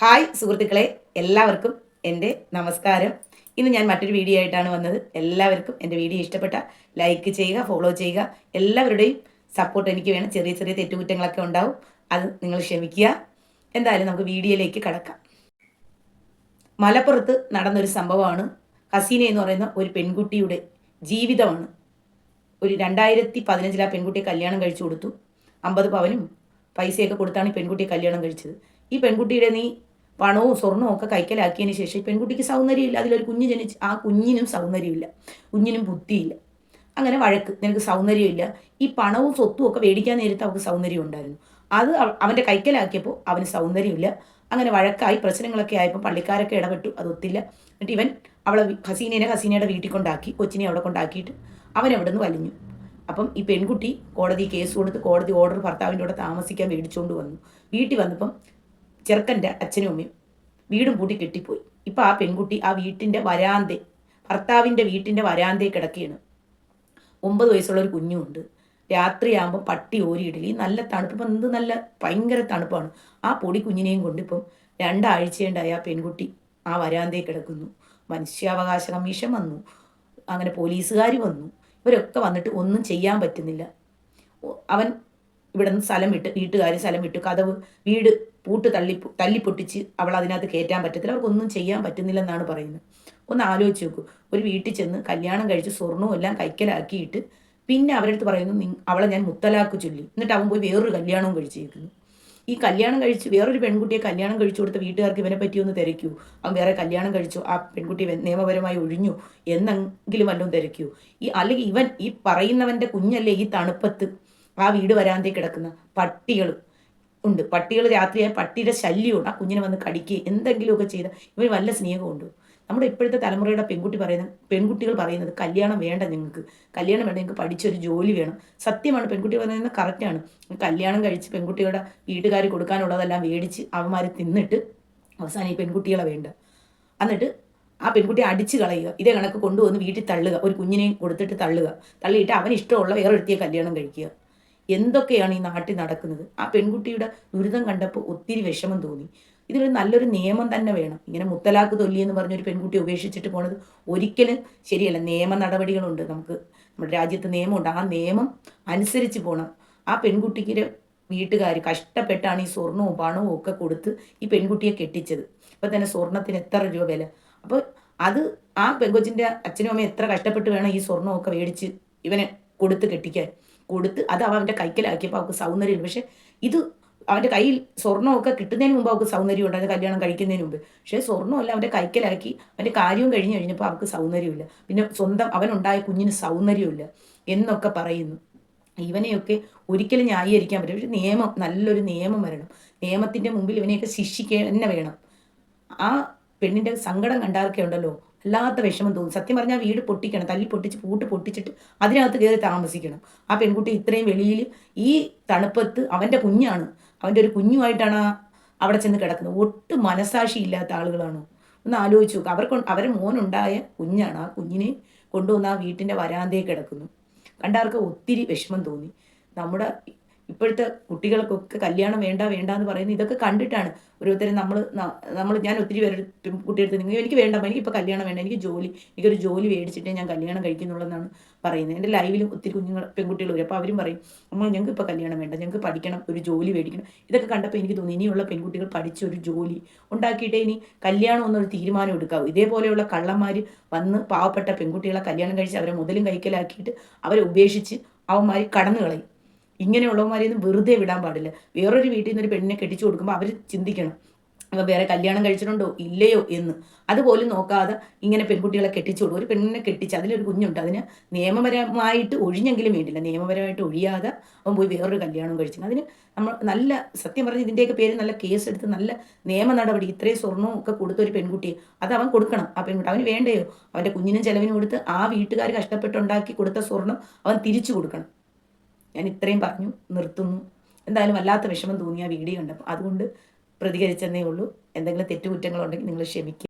Hi സുഹൃത്തുക്കളെ എല്ലാവർക്കും എന്റെ നമസ്കാരം. ഇന്ന് ഞാൻ മറ്റൊരു വീഡിയോ ആയിട്ടാണ് വന്നത്. എല്ലാവർക്കും എന്റെ വീഡിയോ ഇഷ്ടപ്പെട്ട ലൈക്ക് ചെയ്യുക ഫോളോ ചെയ്യുക. എല്ലാവരുടെയും സപ്പോർട്ട് എനിക്ക് വേണം. ചെറിയ ചെറിയ തെറ്റുകുറ്റങ്ങളൊക്കെ ഉണ്ടാവും. അത് നിങ്ങൾ ക്ഷമിക്കുക. എന്തായാലും നമുക്ക് വീഡിയോയിലേക്ക് കടക്കാം. മലപ്പുറത്ത് നടന്നൊരു സംഭവമാണ്. ഹസീന എന്ന് പറയുന്ന ഒരു പെൺകുട്ടിയുടെ ജീവിതമാണ്. ഒരു രണ്ടായിരത്തി പതിനഞ്ചിൽ ആ പെൺകുട്ടിയെ കല്യാണം കഴിച്ചു കൊടുത്തു. അമ്പത് പവനും പൈസയൊക്കെ കൊടുത്താണ് ഈ പെൺകുട്ടിയെ കല്യാണം കഴിച്ചത്. ഈ പെൺകുട്ടിയുടെ നീ പണവും സ്വർണവും ഒക്കെ കൈക്കലാക്കിയതിന് ശേഷം പെൺകുട്ടിക്ക് സൗന്ദര്യമില്ല. അതിലൊരു കുഞ്ഞ് ജനിച്ച് ആ കുഞ്ഞിനും സൗന്ദര്യമില്ല. കുഞ്ഞിനും ബുദ്ധിയില്ല. അങ്ങനെ വഴക്ക്. നിനക്ക് സൗന്ദര്യമില്ല. ഈ പണവും സ്വത്തും ഒക്കെ മേടിക്കാൻ നേരത്ത് അവൾക്ക് സൗന്ദര്യം ഉണ്ടായിരുന്നു. അത് അവ- അവന്റെ കൈക്കലാക്കിയപ്പോൾ അവന് സൗന്ദര്യമില്ല. അങ്ങനെ വഴക്കായി പ്രശ്നങ്ങളൊക്കെ ആയപ്പോൾ പള്ളിക്കാരൊക്കെ ഇടപെട്ടു. അത് ഒത്തില്ല. എന്നിട്ട് ഇവൻ അവളെ ഹസീനേനെ ഹസീനയുടെ വീട്ടിൽ കൊണ്ടാക്കി കൊച്ചിനെ അവിടെ കൊണ്ടാക്കിയിട്ട് അവൻ അവിടെ നിന്ന് വലിഞ്ഞു. അപ്പം ഈ പെൺകുട്ടി കോടതി കേസ് കൊടുത്ത് കോടതി ഓർഡർ ഭർത്താവിന്റെ കൂടെ താമസിക്കാൻ മേടിച്ചുകൊണ്ട് വന്നു. വീട്ടിൽ വന്നപ്പം ചെറുക്കന്റെ അച്ഛനും അമ്മയും വീടും കൂട്ടി കെട്ടിപ്പോയി. ഇപ്പം ആ പെൺകുട്ടി ആ വീട്ടിന്റെ വരാന്തെ ഭർത്താവിന്റെ വീട്ടിന്റെ വരാന്തേ കിടക്കുകയാണ്. ഒമ്പത് വയസ്സുള്ള ഒരു കുഞ്ഞുമുണ്ട്. രാത്രിയാകുമ്പോൾ പട്ടി ഓരിയിടില്ല ഈ നല്ല തണുപ്പ്. ഇപ്പം എന്ത് നല്ല ഭയങ്കര തണുപ്പാണ്. ആ പൊടി കുഞ്ഞിനെയും കൊണ്ട് ഇപ്പം രണ്ടാഴ്ചയുണ്ടായി ആ പെൺകുട്ടി ആ വരാന്തേ കിടക്കുന്നു. മനുഷ്യാവകാശ കമ്മീഷൻ വന്നു. അങ്ങനെ പോലീസുകാർ വന്നു. ഇവരൊക്കെ വന്നിട്ട് ഒന്നും ചെയ്യാൻ പറ്റുന്നില്ല. അവൻ ഇവിടെ നിന്ന് സ്ഥലം വിട്ട് വീട്ടുകാർ സ്ഥലം വിട്ടു കഥവ് വീട് പൂട്ട് തള്ളി തല്ലി പൊട്ടിച്ച് അവൾ അതിനകത്ത് കയറ്റാൻ പറ്റത്തില്ല. അവർക്കൊന്നും ചെയ്യാൻ പറ്റുന്നില്ലെന്നാണ് പറയുന്നത്. ഒന്ന് ആലോചിച്ച് നോക്കൂ. ഒരു വീട്ടിൽ ചെന്ന് കല്യാണം കഴിച്ച് സ്വർണവും എല്ലാം കൈക്കലാക്കിയിട്ട് പിന്നെ അവരടുത്ത് പറയുന്നു അവളെ ഞാൻ മുത്തലാക്ക് ചൊല്ലി. എന്നിട്ട് അവൻ പോയി വേറൊരു കല്യാണവും കഴിച്ചിരിക്കുന്നു. ഈ കല്യാണം കഴിച്ച് വേറൊരു പെൺകുട്ടിയെ കല്യാണം കഴിച്ചു കൊടുത്ത വീട്ടുകാർക്ക് ഇവനെ പറ്റി ഒന്ന് തിരക്കൂ. അവൻ വേറെ കല്യാണം കഴിച്ചു ആ പെൺകുട്ടി നിയമപരമായി ഒഴിഞ്ഞു എന്നെങ്കിലും വല്ലതും തിരക്കൂ. ഈ അല്ലെങ്കിൽ ഇവൻ ഈ പറയുന്നവന്റെ കുഞ്ഞല്ലേ ഈ തണുപ്പത്ത് ആ വീട് വരാന്തേ കിടക്കുന്ന. പട്ടികൾ ഉണ്ട്. പട്ടികൾ രാത്രിയായ പട്ടിയുടെ ശല്യമുണ്ട് ആ കുഞ്ഞിനെ വന്ന് കടിക്കുക എന്തെങ്കിലുമൊക്കെ ചെയ്ത് ഇവർ വല്ല സ്നേഹമുണ്ട് നമ്മുടെ ഇപ്പോഴത്തെ തലമുറയുടെ പെൺകുട്ടി പറയുന്ന പെൺകുട്ടികൾ പറയുന്നത് കല്യാണം വേണ്ട നിങ്ങൾക്ക്. കല്യാണം വേണ്ട നിങ്ങൾക്ക് പഠിച്ചൊരു ജോലി വേണം. സത്യമാണ്. പെൺകുട്ടി പറയുന്നത് കറക്റ്റാണ് കല്യാണം കഴിച്ച് പെൺകുട്ടികളുടെ വീട്ടുകാർ കൊടുക്കാനുള്ളതെല്ലാം മേടിച്ച് അവന്മാർ തിന്നിട്ട് അവസാനം ഈ പെൺകുട്ടികളെ വേണ്ട. എന്നിട്ട് ആ പെൺകുട്ടിയെ അടിച്ച് കളയുക. ഇതേ കണക്ക് കൊണ്ടുവന്ന് വീട്ടിൽ തള്ളുക. ഒരു കുഞ്ഞിനെയും കൊടുത്തിട്ട് തള്ളുക. തള്ളിയിട്ട് അവൻ ഇഷ്ടമുള്ള വേറെ വേറൊരുത്തിയെ കല്യാണം കഴിക്കുക. എന്തൊക്കെയാണ് ഈ നാട്ടിൽ നടക്കുന്നത്? ആ പെൺകുട്ടിയുടെ ദുരിതം കണ്ടപ്പോൾ ഒത്തിരി വിഷമം തോന്നി. ഇതിനൊരു നല്ലൊരു നിയമം തന്നെ വേണം. ഇങ്ങനെ മുത്തലാക്ക് തൊല്ലി എന്ന് പറഞ്ഞൊരു പെൺകുട്ടി ഉപേക്ഷിച്ചിട്ട് പോണത് ഒരിക്കലും ശരിയല്ല. നിയമ നടപടികളുണ്ട്. നമുക്ക് നമ്മുടെ രാജ്യത്ത് നിയമമുണ്ട്. ആ നിയമം അനുസരിച്ച് പോകണം ആ പെൺകുട്ടിക്ക് വീട്ടുകാർ കഷ്ടപ്പെട്ടാണ് ഈ സ്വർണവും പണവും ഒക്കെ കൊടുത്ത് ഈ പെൺകുട്ടിയെ കെട്ടിച്ചത്. ഇപ്പം തന്നെ സ്വർണത്തിന് എത്ര രൂപ വില? അപ്പോൾ അത് ആ പെൺകൊച്ചിന്റെ അച്ഛനും അമ്മയും എത്ര കഷ്ടപ്പെട്ട് വേണം ഈ സ്വർണമൊക്കെ മേടിച്ച് ഇവനെ കൊടുത്ത് കെട്ടിക്കാൻ? കൊടുത്ത് അത് അവന്റെ കൈക്കലാക്കിയപ്പോൾ അവൾക്ക് സൗന്ദര്യം പക്ഷേ ഇത് അവന്റെ കയ്യിൽ സ്വർണമൊക്കെ കിട്ടുന്നതിന് മുമ്പ് അവൾക്ക് സൗന്ദര്യം ഉണ്ടായിരുന്നു കല്യാണം കഴിക്കുന്നതിന് മുമ്പ്. പക്ഷേ സ്വർണമല്ല അവന്റെ കൈക്കലാക്കി അവന്റെ കാര്യവും കഴിഞ്ഞ് കഴിഞ്ഞപ്പോൾ അവൾക്ക് സൗന്ദര്യമില്ല. പിന്നെ സ്വന്തം അവനുണ്ടായ കുഞ്ഞിന് സൗന്ദര്യമില്ല എന്നൊക്കെ പറയുന്നു. ഇവനെയൊക്കെ ഒരിക്കലും ന്യായീകരിക്കാൻ പറ്റും പക്ഷെ നിയമം നല്ലൊരു നിയമം വരണം. നിയമത്തിന്റെ മുമ്പിൽ ഇവനെയൊക്കെ ശിക്ഷിക്കുക തന്നെ വേണം. ആ പെണ്ണിന്റെ സങ്കടം കണ്ടാർക്കേ ഉണ്ടല്ലോ അല്ലാത്ത വിഷമം തോന്നും. സത്യം പറഞ്ഞാൽ വീട് പൊട്ടിക്കണം തല്ലി പൊട്ടിച്ച് പൂട്ട് പൊട്ടിച്ചിട്ട് അതിനകത്ത് കയറി താമസിക്കണം. ആ പെൺകുട്ടി ഇത്രയും വെളിയിൽ ഈ തണുപ്പത്ത് അവന്റെ കുഞ്ഞാണ്. അവന്റെ ഒരു കുഞ്ഞുമായിട്ടാണ് അവിടെ ചെന്ന് കിടക്കുന്നത്. ഒട്ടും മനസാക്ഷി ഇല്ലാത്ത ആളുകളാണോ. ഒന്ന് ആലോചിച്ച് നോക്കുക അവർക്ക് അവരെ മോനുണ്ടായ കുഞ്ഞാണ്. ആ കുഞ്ഞിനെ കൊണ്ടുവന്ന് ആ വീട്ടിന്റെ വരാന്തേ കിടക്കുന്നു. കണ്ടാർക്ക് ഒത്തിരി വിഷമം തോന്നി. നമ്മുടെ ഇപ്പോഴത്തെ കുട്ടികൾക്കൊക്കെ കല്യാണം വേണ്ട വേണ്ട എന്ന് പറയുന്നത് ഇതൊക്കെ കണ്ടിട്ടാണ്. ഓരോരുത്തരും നമ്മൾ നമ്മൾ ഞാൻ ഒത്തിരി പേരുടെ കുട്ടിയെടുത്ത് നിങ്ങൾ എനിക്ക് വേണ്ട എനിക്കിപ്പോൾ കല്യാണം വേണ്ട എനിക്ക് ജോലി എനിക്കൊരു ജോലി മേടിച്ചിട്ടേ ഞാൻ കല്യാണം കഴിക്കുന്നുള്ളതെന്നാണ് പറയുന്നത്. എന്റെ ലൈവിലും ഒത്തിരി കുഞ്ഞുങ്ങൾ പെൺകുട്ടികൾ വരും. അപ്പോൾ അവരും പറയും നമ്മൾ ഞങ്ങൾക്ക് ഇപ്പോൾ കല്യാണം വേണ്ട ഞങ്ങൾക്ക് പഠിക്കണം ഒരു ജോലി മേടിക്കണം. ഇതൊക്കെ കണ്ടപ്പോൾ എനിക്ക് തോന്നി ഇനിയുള്ള പെൺകുട്ടികൾ പഠിച്ച ഒരു ജോലി ഉണ്ടാക്കിയിട്ടേ ഇനി കല്യാണം എന്നൊരു തീരുമാനം എടുക്കാവൂ. ഇതേപോലെയുള്ള കള്ളന്മാർ വന്ന് പാവപ്പെട്ട പെൺകുട്ടികളെ കല്യാണം കഴിച്ച് അവരെ മുതലും കൈക്കലാക്കിയിട്ട് അവരെ ഉപേക്ഷിച്ച് അവന്മാർ കടന്നു കളയും ഇങ്ങനെയുള്ളവന്മാരെയൊന്നും വെറുതെ വിടാൻ പാടില്ല. വേറൊരു വീട്ടിൽ നിന്ന് ഒരു പെണ്ണിനെ കെട്ടിച്ചു കൊടുക്കുമ്പോൾ അവർ ചിന്തിക്കണം. അവ വേറെ കല്യാണം കഴിച്ചിട്ടുണ്ടോ? ഇല്ലയോ? എന്ന്. അതുപോലും നോക്കാതെ ഇങ്ങനെ പെൺകുട്ടികളെ കെട്ടിച്ചു കൊടുക്കും ഒരു പെണ്ണിനെ കെട്ടിച്ച് അതിലൊരു കുഞ്ഞുണ്ട്. അതിന് നിയമപരമായിട്ട് ഒഴിഞ്ഞെങ്കിലും വേണ്ടില്ല. നിയമപരമായിട്ട് ഒഴിയാതെ അവൻ പോയി വേറൊരു കല്യാണം കഴിച്ചു അതിന് നമ്മൾ നല്ല സത്യം പറഞ്ഞ് ഇതിന്റെയൊക്കെ പേര് നല്ല കേസ് എടുത്ത് നല്ല നിയമ നടപടി ഇത്രയും സ്വർണവും ഒക്കെ കൊടുത്ത ഒരു പെൺകുട്ടിയെ അത് അവൻ കൊടുക്കണം. ആ പെൺകുട്ടി അവന് വേണ്ടയോ? അവന്റെ കുഞ്ഞിനും ചെലവിനും കൊടുത്ത് ആ വീട്ടുകാർ കഷ്ടപ്പെട്ടുണ്ടാക്കി കൊടുത്ത സ്വർണം അവൻ തിരിച്ചു കൊടുക്കണം. ഞാൻ ഇത്രയും പറഞ്ഞു നിർത്തുന്നു. എന്തായാലും വല്ലാത്ത വിഷമം തോന്നിയ വീഡിയോ കണ്ടപ്പോൾ അതുകൊണ്ട് പ്രതികരിച്ചെന്നേ ഉള്ളൂ. എന്തെങ്കിലും തെറ്റുകുറ്റങ്ങളുണ്ടെങ്കിൽ നിങ്ങൾ ക്ഷമിക്കുക.